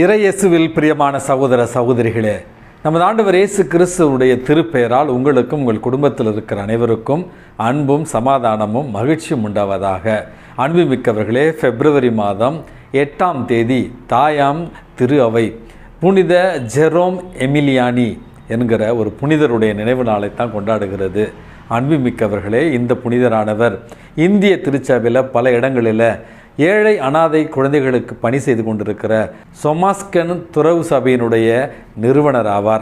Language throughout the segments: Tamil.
இறையேசுவில் பிரியமான சகோதர சகோதரிகளே நமது ஆண்டவர் இயேசு கிறிஸ்துவுடைய திருப்பெயரால் உங்களுக்கும் உங்கள் குடும்பத்தில் இருக்கிற அனைவருக்கும் அன்பும் சமாதானமும் மகிழ்ச்சியும் உண்டாவதாக. அன்புமிக்கவர்களே பிப்ரவரி மாதம் எட்டாம் தேதி தாயாம் திரு அவை புனித ஜெரோம் எமிலியானி என்கிற ஒரு புனிதருடைய நினைவு நாளை தான் கொண்டாடுகிறது. அன்புமிக்கவர்களே இந்த புனிதரானவர் இந்திய திருச்சபையில் பல இடங்களில் ஏழை அனாதை குழந்தைகளுக்கு பணி செய்து கொண்டிருக்கிற சொமாஸ்கன் துறவு சபையினுடைய நிறுவனர் ஆவார்.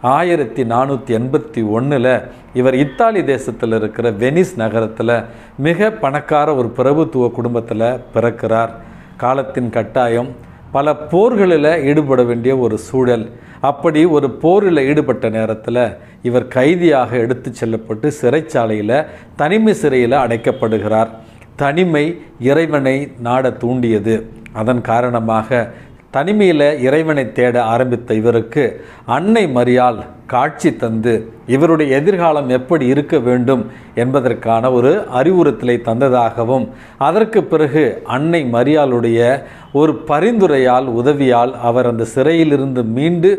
ஆயிரத்தி நானூற்றி எண்பத்தி ஒன்றில் இவர் இத்தாலி தேசத்தில் இருக்கிற வெனிஸ் நகரத்தில் மிக பணக்கார ஒரு பிரபுத்துவ குடும்பத்தில் பிறக்கிறார். காலத்தின் கட்டாயம் பல போர்களில் ஈடுபட வேண்டிய ஒரு சூழல். அப்படி ஒரு போரில் ஈடுபட்ட நேரத்தில் இவர் கைதியாக எடுத்து செல்லப்பட்டு சிறைச்சாலையில் தனிமை சிறையில் அடைக்கப்படுகிறார். தனிமை இறைவனை நாட தூண்டியது. அதன் காரணமாக தனிமையில் இறைவனை தேட ஆரம்பித்த இவருக்கு அன்னை மரியால் காட்சி தந்து இவருடைய எதிர்காலம் எப்படி இருக்க வேண்டும் என்பதற்கான ஒரு அறிவுறுத்தலை தந்ததாகவும் அதற்கு பிறகு அன்னை மரியாளுடைய ஒரு பரிந்துரையால் உதவியால் அவர் அந்த சிறையிலிருந்து மீண்டு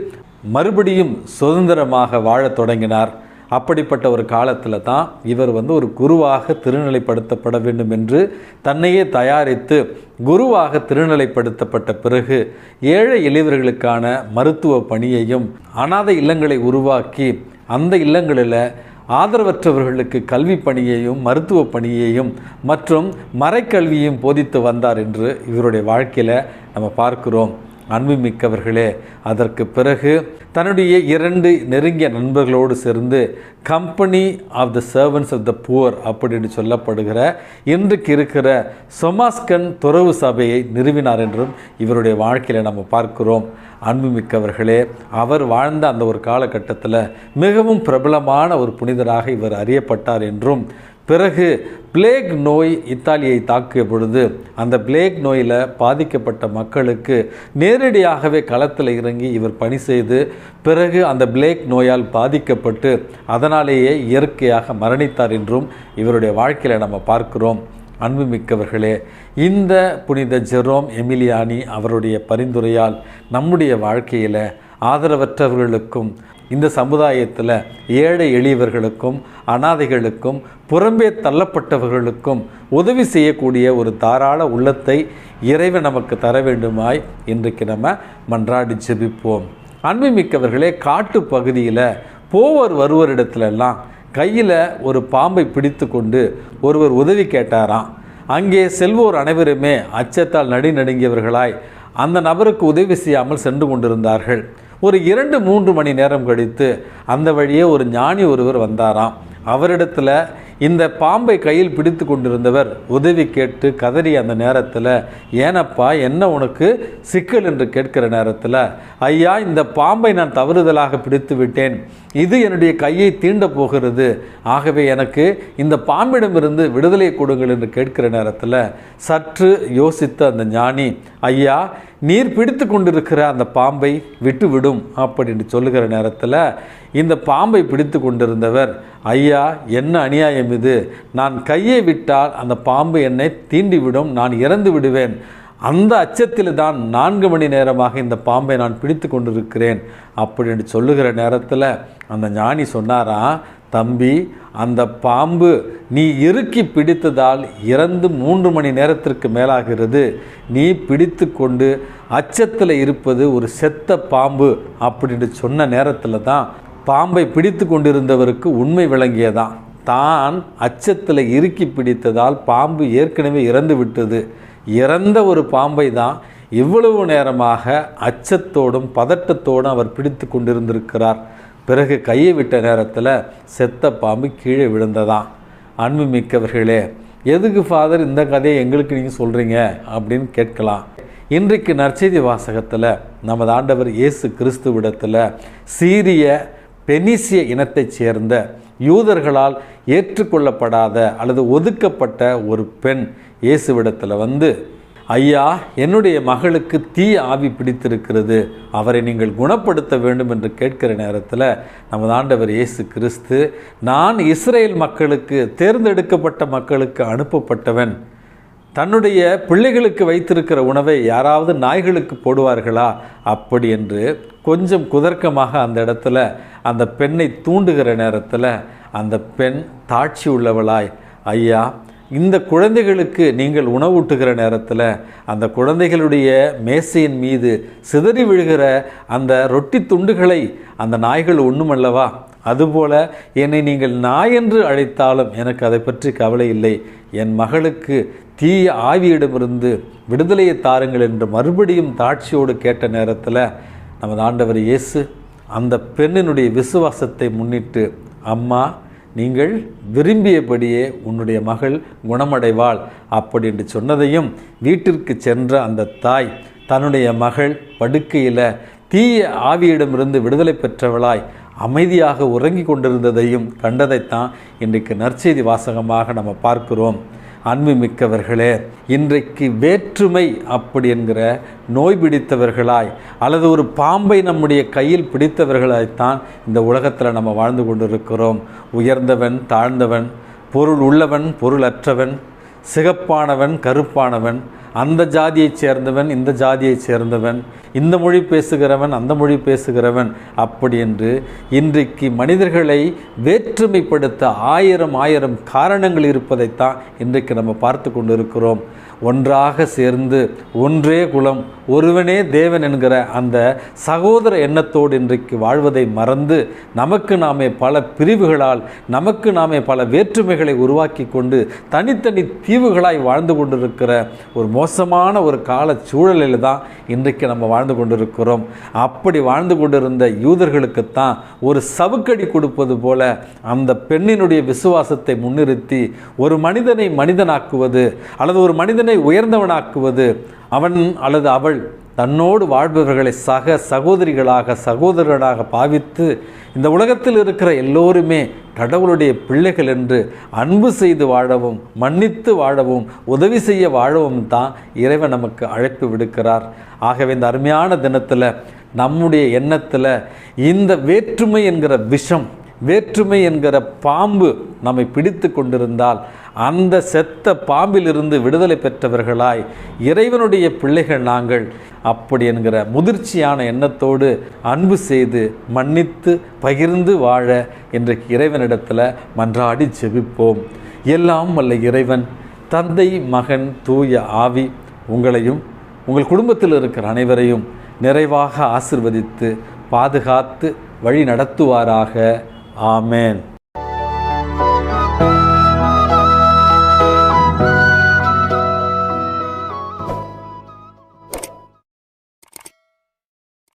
மறுபடியும் சுதந்திரமாக வாழத் தொடங்கினார். அப்படிப்பட்ட ஒரு காலத்தில் தான் இவர் வந்து ஒரு குருவாக திருநிலைப்படுத்தப்பட வேண்டும் என்று தன்னையே தயாரித்து குருவாக திருநிலைப்படுத்தப்பட்ட பிறகு ஏழை எளியவர்களுக்கான மருத்துவ பணியையும் அனாதை இல்லங்களை உருவாக்கி அந்த இல்லங்களில் ஆதரவற்றவர்களுக்கு கல்வி பணியையும் மருத்துவ பணியையும் மற்றும் மறைக்கல்வியையும் போதித்து வந்தார் என்று இவருடைய வாழ்க்கையில் நம்ம பார்க்கிறோம். அன்புமிக்கவர்களே அதற்கு பிறகு தன்னுடைய இரண்டு நெருங்கிய நண்பர்களோடு சேர்ந்து company of the servants of the poor அப்படின்னு சொல்லப்படுகிற இன்றைக்கு இருக்கிற சொமாஸ்கன் துறவு சபையை நிறுவினார் என்றும் இவருடைய வாழ்க்கையில் நம்ம பார்க்கிறோம். அன்புமிக்கவர்களே அவர் வாழ்ந்த அந்த ஒரு காலகட்டத்தில் மிகவும் பிரபலமான ஒரு புனிதராக இவர் அறியப்பட்டார் என்றும் பிறகு பிளேக் நோய் இத்தாலியை தாக்கிய பொழுது அந்த பிளேக் நோயில் பாதிக்கப்பட்ட மக்களுக்கு நேரடியாகவே களத்தில் இறங்கி இவர் பணி செய்து பிறகு அந்த பிளேக் நோயால் பாதிக்கப்பட்டு அதனாலேயே இயற்கையாக மரணித்தார் என்றும் இவருடைய வாழ்க்கையில் நம்ம பார்க்கிறோம். அன்புமிக்கவர்களே இந்த புனித ஜெரோம் எமிலியானி அவருடைய பரிந்துரையால் நம்முடைய வாழ்க்கையில் ஆதரவற்றவர்களுக்கும் இந்த சமுதாயத்தில் ஏழை எளியவர்களுக்கும் அனாதைகளுக்கும் புறம்பே தள்ளப்பட்டவர்களுக்கும் உதவி செய்யக்கூடிய ஒரு தாராள உள்ளத்தை இறைவன் நமக்கு தர வேண்டுமாய் இன்றைக்கு நம்ம மன்றாடி ஜெபிப்போம். அன்புமிக்கவர்களே காட்டு பகுதியில் போவர் வருவரிடத்துலெல்லாம் கையில் ஒரு பாம்பை பிடித்து கொண்டு ஒருவர் உதவி கேட்டாராம். அங்கே செல்வோர் அனைவருமே அச்சத்தால் நடுநடுங்கியவர்களாய் அந்த நபருக்கு உதவி செய்யாமல் சென்று கொண்டிருந்தார்கள். ஒரு இரண்டு மூன்று மணி நேரம் கழித்து அந்த வழியே ஒரு ஞானி ஒருவர் வந்தாராம். அவரிடத்தில் இந்த பாம்பை கையில் பிடித்து கொண்டிருந்தவர் உதவி கேட்டு கதறி அந்த நேரத்தில் ஏனப்பா என்ன உனக்கு சிக்கல்? என்று கேட்கிற நேரத்தில் ஐயா இந்த பாம்பை நான் தவறுதலாக பிடித்து விட்டேன். இது என்னுடைய கையை தீண்ட போகிறது. ஆகவே எனக்கு இந்த பாம்பிடமிருந்து விடுதலை கொடுங்கள் என்று கேட்கிற நேரத்தில் சற்று யோசித்த அந்த ஞானி ஐயா நீர் பிடித்து கொண்டிருக்கிற அந்த பாம்பை விட்டுவிடும் அப்படின்னு சொல்லுகிற நேரத்தில் இந்த பாம்பை பிடித்து கொண்டிருந்தவர் ஐயா என்ன அநியாயம் இது நான் கையை விட்டால் அந்த பாம்பு என்னை தீண்டிவிடும் நான் இறந்து விடுவேன். அந்த அச்சத்தில் தான் நான்கு மணி நேரமாக இந்த பாம்பை நான் பிடித்து கொண்டிருக்கிறேன். அப்படின்னு சொல்லுகிற நேரத்தில் அந்த ஞானி சொன்னாராம் தம்பி அந்த பாம்பு நீ இறுக்கி பிடித்ததால் இறந்து மூன்று மணி நேரத்திற்கு மேலாகிறது. நீ பிடித்து கொண்டு அச்சத்தில் இருப்பது ஒரு செத்த பாம்பு. அப்படின்னு சொன்ன நேரத்தில் தான் பாம்பை பிடித்து கொண்டிருந்தவருக்கு உண்மை விளங்கியதான் தான் அச்சத்தில் இறுக்கி பிடித்ததால் பாம்பு ஏற்கனவே இறந்து விட்டது. இறந்த ஒரு பாம்பை தான் இவ்வளவு நேரமாக அச்சத்தோடும் பதட்டத்தோடும் அவர் பிடித்து கொண்டிருந்திருக்கிறார். பிறகு கையை விட்ட நேரத்தில் செத்த பாம்பு கீழே விழுந்ததாம். அன்பு மிக்கவர்களே எதுக்கு ஃபாதர் இந்த கதையை எங்களுக்கு நீங்கள் சொல்கிறீங்க அப்படின்னு கேட்கலாம். இன்றைக்கு நற்செய்தி வாசகத்தில் நமது ஆண்டவர் இயேசு கிறிஸ்துவிடத்தில் சீரிய பெனிசிய இனத்தைச் சேர்ந்த யூதர்களால் ஏற்றுக்கொள்ளப்படாத அல்லது ஒதுக்கப்பட்ட ஒரு பெண் இயேசுவிடத்தில் வந்து ஐயா என்னுடைய மகளுக்கு தீ ஆவி பிடித்திருக்கிறது. அவரை நீங்கள் குணப்படுத்த வேண்டும் என்று கேட்கிற நேரத்தில் நமது ஆண்டவர் இயேசு கிறிஸ்து நான் இஸ்ரேல் மக்களுக்கு தேர்ந்தெடுக்கப்பட்ட மக்களுக்கு அனுப்பப்பட்டவன். தன்னுடைய பிள்ளைகளுக்கு வைத்திருக்கிற உணவை யாராவது நாய்களுக்கு போடுவார்களா? அப்படி என்று கொஞ்சம் குதர்க்கமாக அந்த இடத்துல அந்த பெண்ணை தூண்டுகிற நேரத்தில் அந்த பெண் தாட்சி உள்ளவளாய் ஐயா இந்த குழந்தைகளுக்கு நீங்கள் உணவூட்டுகிற நேரத்தில் அந்த குழந்தைகளுடைய மேசையின் மீது சிதறி விழுகிற அந்த ரொட்டி துண்டுகளை அந்த நாய்கள் ஒன்றுமல்லவா அதுபோல என்னை நீங்கள் நாய் என்று அழைத்தாலும் எனக்கு அதை பற்றி கவலை இல்லை. என் மகளுக்கு தீய ஆவியிடமிருந்து விடுதலையை தாருங்கள் என்று மறுபடியும் தாட்சியோடு கேட்ட நேரத்தில் நமது ஆண்டவர் இயேசு அந்த பெண்ணினுடைய விசுவாசத்தை முன்னிட்டு அம்மா நீங்கள் விரும்பியபடியே உன்னுடைய மகள் குணமடைவாள் அப்படி என்று சொன்னதையும் வீட்டிற்கு சென்ற அந்த தாய் தன்னுடைய மகள் படுக்கையில் தீய ஆவியிடமிருந்து விடுதலை பெற்றவளாய் அமைதியாக உறங்கி கொண்டிருந்ததையும் கண்டதைத்தான் இன்றைக்கு நற்செய்தி வாசகமாக நம்ம பார்க்கிறோம். அன்பு மிக்கவர்களே இன்றைக்கு வேற்றுமை அப்படி என்கிற நோய் பிடித்தவர்களாய் அல்லது ஒரு பாம்பை நம்முடைய கையில் பிடித்தவர்களாய்த்தான் இந்த உலகத்தில் நம்ம வாழ்ந்து கொண்டிருக்கிறோம். உயர்ந்தவன் தாழ்ந்தவன் பொருள் உள்ளவன் பொருளற்றவன் சிகப்பானவன் கருப்பானவன் அந்த ஜாதியைச் சேர்ந்தவன் இந்த ஜாதியைச் சேர்ந்தவன் இந்த மொழி பேசுகிறவன் அந்த மொழி பேசுகிறவன் அப்படி என்று இன்றைக்கு மனிதர்களை வேற்றுமைப்படுத்த ஆயிரம் ஆயிரம் காரணங்கள் இருப்பதைத்தான் இன்றைக்கு நம்ம பார்த்து கொண்டு இருக்கிறோம் ஒன்றாக சேர்ந்து ஒன்றே குலம் ஒருவனே தேவன் என்கிற அந்த சகோதர எண்ணத்தோடு இன்றைக்கு வாழ்வதை மறந்து நமக்கு நாமே பல பிரிவுகளால் நமக்கு நாமே பல வேற்றுமைகளை உருவாக்கி கொண்டு தனித்தனி தீவுகளாய் வாழ்ந்து கொண்டிருக்கிற ஒரு மோசமான ஒரு கால சூழலில் தான் இன்றைக்கு நம்ம வாழ்ந்து கொண்டிருக்கிறோம். அப்படி வாழ்ந்து கொண்டிருந்த யூதர்களுக்குத்தான் ஒரு சவுக்கடி கொடுப்பது போல அந்த பெண்ணினுடைய விசுவாசத்தை முன்னிறுத்தி ஒரு மனிதனை மனிதனாக்குவது அல்லது ஒரு மனிதனை உயர்ந்தவனாக்குவது அவன் அல்லது அவள் தன்னோடு வாழ்பவர்களை சக சகோதரிகளாக சகோதரர்களாக பாவித்து இந்த உலகத்தில் இருக்கிற எல்லோருமே கடவுளுடைய பிள்ளைகள் என்று அன்பு செய்து வாழவும் மன்னித்து வாழவும் உதவி செய்ய வாழவும் தான் இறைவன் நமக்கு அழைப்பு விடுக்கிறார். ஆகவே இந்த அருமையான தினத்தில் நம்முடைய எண்ணத்தில் இந்த வேற்றுமை என்கிற விஷம் வேற்றுமை என்கிற பாம்பு நம்மை பிடித்து கொண்டிருந்தால் அந்த செத்த பாம்பிலிருந்து விடுதலை பெற்றவர்களாய் இறைவனுடைய பிள்ளைகள் நாங்கள். அப்படி என்கிற முதிர்ச்சியான எண்ணத்தோடு அன்பு செய்து மன்னித்து பகிர்ந்து வாழ இன்றைக்கு இறைவனிடத்தில் மன்றாடி செபிப்போம் எல்லாம் வல்ல இறைவன் தந்தை மகன் தூய ஆவி உங்களையும் உங்கள் குடும்பத்தில் இருக்கிற அனைவரையும் நிறைவாக ஆசிர்வதித்து பாதுகாத்து வழி நடத்துவாராக. ஆமேன்.